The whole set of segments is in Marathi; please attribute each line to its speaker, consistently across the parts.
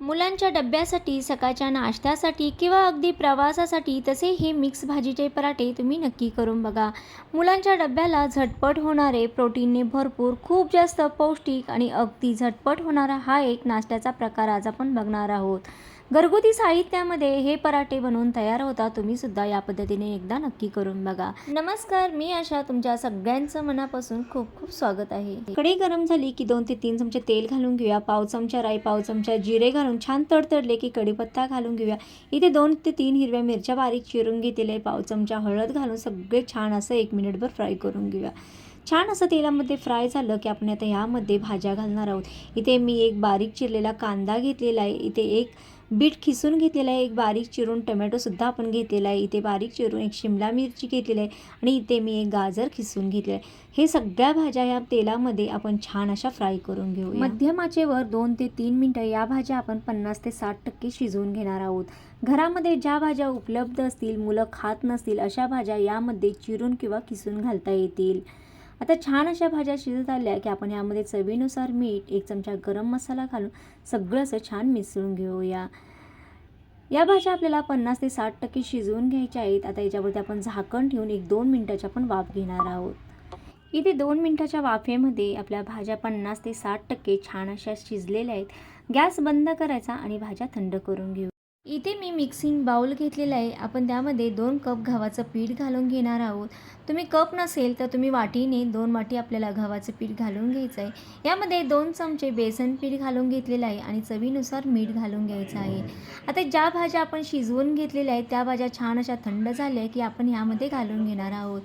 Speaker 1: मुलांच्या डब्यासाठी सकाळच्या नाश्त्यासाठी किंवा अगदी प्रवासासाठी तसे हे मिक्स भाजीचे पराठे तुम्ही नक्की करून बघा. मुलांच्या डब्याला झटपट होणारे प्रोटीनने भरपूर खूप जास्त पौष्टिक आणि अगदी झटपट होणारा हा एक नाश्त्याचा प्रकार आज आपण बघणार आहोत. घरगुती साहित्यामध्ये हे पराठे बनवून तयार होता तुम्ही सुद्धा या पद्धतीने एकदा नक्की करून बघा. नमस्कार मी आशा तुमच्या सगळ्यांचं मनापासून खूप खूप स्वागत आहे. कढई गरम झाली की दोन ते तीन चमचे तेल घालून घेऊया पाव चमचा राई पाव चमचा जिरे घालून छान तडतडले की कढीपत्ता घालून घेऊया. इथे दोन ते तीन हिरव्या मिरच्या बारीक चिरून घेतलेले पाव चमचा हळद घालून सगळे छान असं एक मिनिटभर फ्राय करून घेऊया. छान असं तेलामध्ये फ्राय झालं की आपण आता ह्यामध्ये भाज्या घालणार आहोत. इथे मी एक बारीक चिरलेला कांदा घेतलेला आहे इथे एक बीट खिसून घेतलेलं आहे. एक बारीक चिरून टोमॅटोसुद्धा आपण घेतलेला आहे. इथे बारीक चिरून एक शिमला मिरची घेतलेली आहे आणि इथे मी एक गाजर खिसून घेतले आहे. हे सगळ्या भाज्या या तेलामध्ये आपण छान अशा फ्राय करून घेऊ मध्यम आचेवर दोन ते तीन मिनटं या भाज्या आपण पन्नास ते साठ टक्के शिजवून घेणार आहोत. घरामध्ये ज्या भाज्या उपलब्ध असतील मुलं खात नसतील अशा भाज्या यामध्ये चिरून किंवा किसून घालता येतील. आता छान अशा भाज्या शिजत आल्या की आपण यामध्ये चवीनुसार मीठ एक चमचा गरम मसाला घालून सगळं असं छान मिसळून घेऊया. या भाज्या आपल्याला पन्नास ते साठ टक्के शिजवून घ्यायच्या आहेत. आता याच्यावरती आपण झाकण ठेवून एक दोन मिनटाची आपण वाफ घेणार आहोत. इथे दोन मिनटाच्या वाफेमध्ये आपल्या भाज्या पन्नास ते साठ टक्के छान अशा शिजलेल्या आहेत. गॅस बंद करायचा आणि भाज्या थंड करून घेऊ. इथे मी मिक्सिंग बाउल घेतलेला आहे. आपण त्यामध्ये दोन कप गव्हाचं पीठ घालून घेणार आहोत. तुम्ही कप नसेल तर तुम्ही वाटीने दोन वाटी आपल्याला गव्हाचं पीठ घालून घ्यायचं आहे. यामध्ये दोन चमचे बेसन पीठ घालून घेतलेलं आहे आणि चवीनुसार मीठ घालून घ्यायचं आहे. आता ज्या भाज्या आपण शिजवून घेतलेल्या आहेत त्या भाज्या छान अशा थंड झाल्या की आपण ह्यामध्ये घालून घेणार आहोत.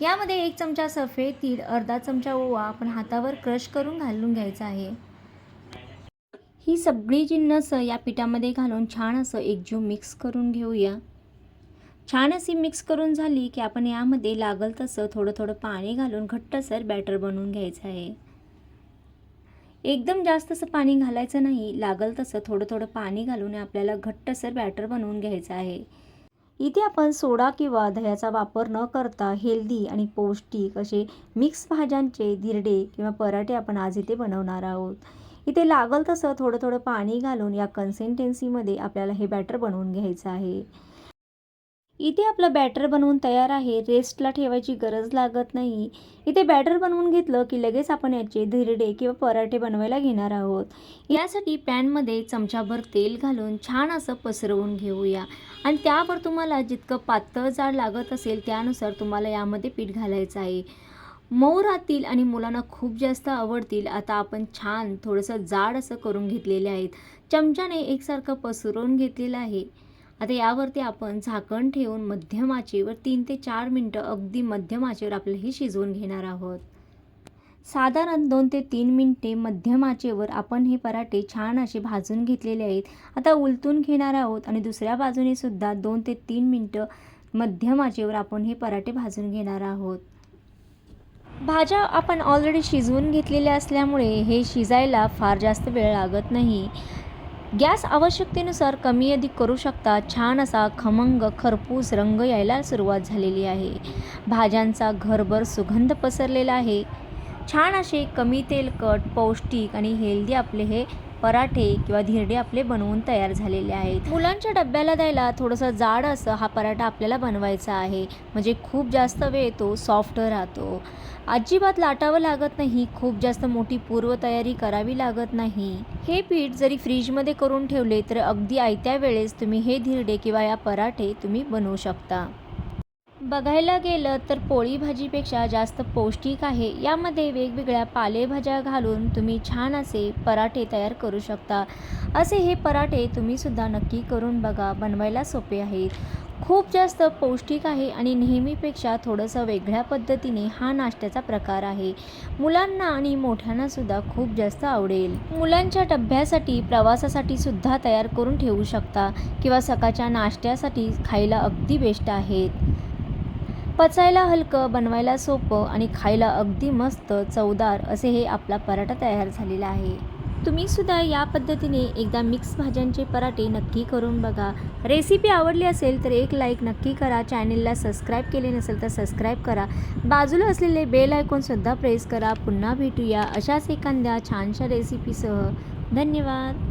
Speaker 1: यामध्ये एक चमचा सफेद तीळ अर्धा चमचा ओवा आपण हातावर क्रश करून घालून घ्यायचा आहे. ही सगळी जिन्नस या पिठामध्ये घालून छान असं एकजीव मिक्स करून घेऊया. छान अशी मिक्स करून झाली की आपण यामध्ये लागल तसं थोडं थोडं पाणी घालून घट्टसर बॅटर बनवून घ्यायचं आहे. एकदम जास्त असं पाणी घालायचं नाही लागल तसं थोडं थोडं पाणी घालून आपल्याला घट्टसर बॅटर बनवून घ्यायचं आहे. इथे आपण सोडा किंवा दह्याचा वापर न करता हेल्दी आणि पौष्टिक असे मिक्स भाज्यांचे धिरडे किंवा पराठे आपण आज इथे बनवणार आहोत. इथे लागल तसं थोडं थोडं पाणी घालून या कन्सिस्टन्सीमध्ये आपल्याला हे बॅटर बनवून घ्यायचं आहे. इथे आपलं बॅटर बनवून तयार आहे. रेस्टला ठेवायची गरज लागत नाही. इथे बॅटर बनवून घेतलं की लगेच आपण याचे धिरडे किंवा पराठे बनवायला घेणार आहोत. यासाठी पॅनमध्ये चमचाभर तेल घालून छान असं पसरवून घेऊया. आणि त्यावर तुम्हाला जितकं पातळ जाड लागत असेल त्यानुसार तुम्हाला यामध्ये पीठ घालायचं आहे. मऊ राहतील आणि मुलांना खूप जास्त आवडतील. आता आपण छान थोडंसं जाड असं करून घेतलेले आहेत. चमच्याने एकसारखं पसरवून घेतलेलं आहे. आता यावरती आपण झाकण ठेवून मध्यम आचेवर तीन ते चार मिनटं अगदी मध्यम आचेवर आपल्याला हे शिजवून घेणार आहोत. साधारण दोन ते तीन मिनटे मध्यम आचेवर आपण हे पराठे छान असे भाजून घेतलेले आहेत. आता उलटून घेणार आहोत आणि दुसऱ्या बाजूने सुद्धा दोन ते तीन मिनटं मध्यम आचेवर आपण हे पराठे भाजून घेणार आहोत. भाज्या आपण ऑलरेडी शिजवून घेतलेल्या असल्यामुळे हे शिजायला फार जास्त वेळ लागत नाही. गॅस आवश्यकतेनुसार कमी अधिक करू शकता. छान असा खमंग खरपूस रंग यायला सुरुवात झालेली आहे. भाज्यांचा घरभर सुगंध पसरलेला आहे. छान असे कमी तेलकट पौष्टिक आणि हेल्दी आपले हे पराठे किंवा धिरडे आपले बनवून तयार झालेले आहेत. मुलांच्या डब्याला द्यायला थोडंसं जाड असं हा पराठा आपल्याला बनवायचा आहे. म्हणजे खूप जास्त वेळ तो सॉफ्ट राहतो. अजिबात लाटावं लागत नाही. खूप जास्त मोठी पूर्वतयारी करावी लागत नाही. हे पीठ जरी फ्रीजमध्ये करून ठेवले तर अगदी आयत्या वेळेस तुम्ही हे धिरडे किंवा या पराठे तुम्ही बनवू शकता. बघायला गेलं तर पोळी भाजीपेक्षा जास्त पौष्टिक आहे. यामध्ये वेगवेगळ्या पालेभाज्या घालून तुम्ही छान असे पराठे तयार करू शकता. असे हे पराठे तुम्हीसुद्धा नक्की करून बघा बनवायला सोपे आहेत. खूप जास्त पौष्टिक आहे आणि नेहमीपेक्षा थोडंसं वेगळ्या पद्धतीने हा नाश्त्याचा प्रकार आहे. मुलांना आणि मोठ्यांनासुद्धा खूप जास्त आवडेल. मुलांच्या डब्यासाठी प्रवासासाठी सुद्धा तयार करून ठेवू शकता किंवा सकाळच्या नाश्त्यासाठी खायला अगदी बेस्ट आहेत. पचायला हलकं बनवायला सोपं आणि खायला अगदी मस्त चवदार असे हे आपला पराठा तयार झालेला आहे. तुम्ही सुद्धा या पद्धतीने एकदा मिक्स भाज्यांचे पराठे नक्की करून बघा. रेसिपी आवडली असेल तर एक लाईक नक्की करा. चॅनेलला सबस्क्राईब केले नसेल तर सबस्क्राईब करा. बाजूला असलेले बेल आयकॉनसुद्धा प्रेस करा. पुन्हा भेटूया अशाच एखाद्या छानशा रेसिपीसह. धन्यवाद.